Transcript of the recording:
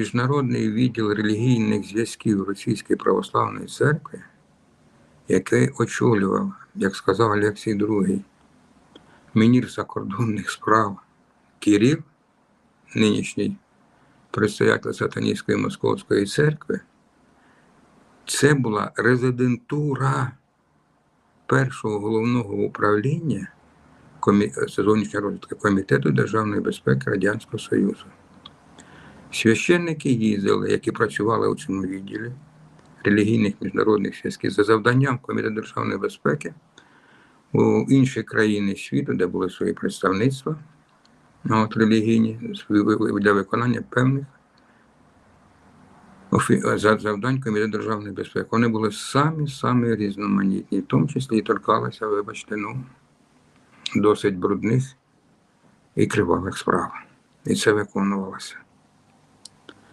Міжнародний відділ релігійних зв'язків Російської православної церкви, який очолював, як сказав Олексій II, міністр закордонних справ Кирил, нинішній предстоятель Сатаністської Московської церкви, це була резидентура першого головного управління зовнішньої розвідки Комітету державної безпеки Радянського Союзу. Священники їздили, які працювали у цьому відділі релігійних міжнародних зв'язків за завданням Комітету державної безпеки у інші країни світу, де були свої представництва от, релігійні для виконання певних завдань Комітету державної безпеки. Вони були самі самі різноманітні, в тому числі і торкалися, вибачте, ну, досить брудних і кривавих справ. І це виконувалося.